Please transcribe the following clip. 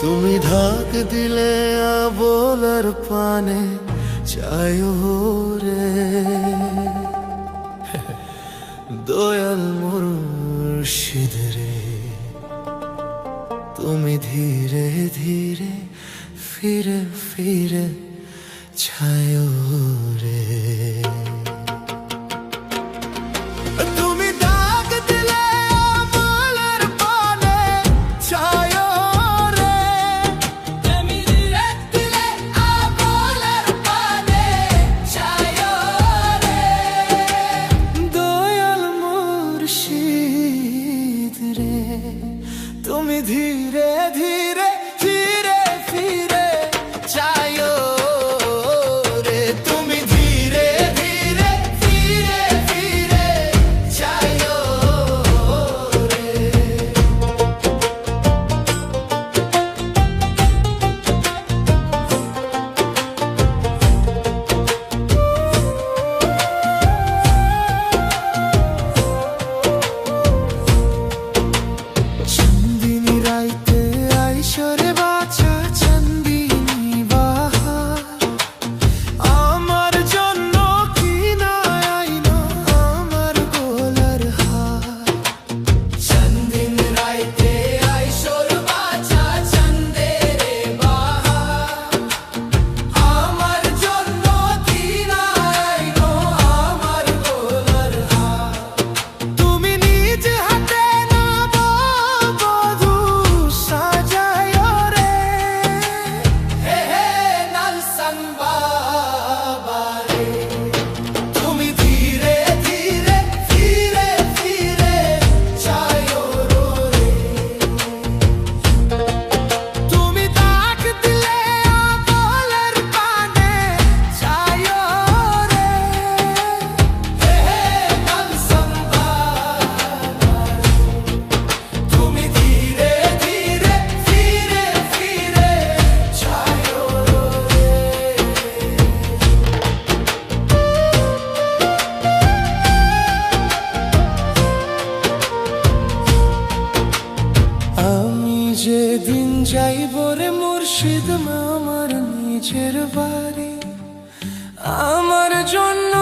তুমি ধাক দিলে আবোলার পানে, চায়ো রে। দয়াল মুর্শিদ রে, তুমি ধীরে ধীরে ফিরে ফিরে ছায়ো রে। খুশি রে তুমি ধীরে সেদিন যাইব রে মুর্শিদ মামার নিজের বাড়ি। আমার জন্য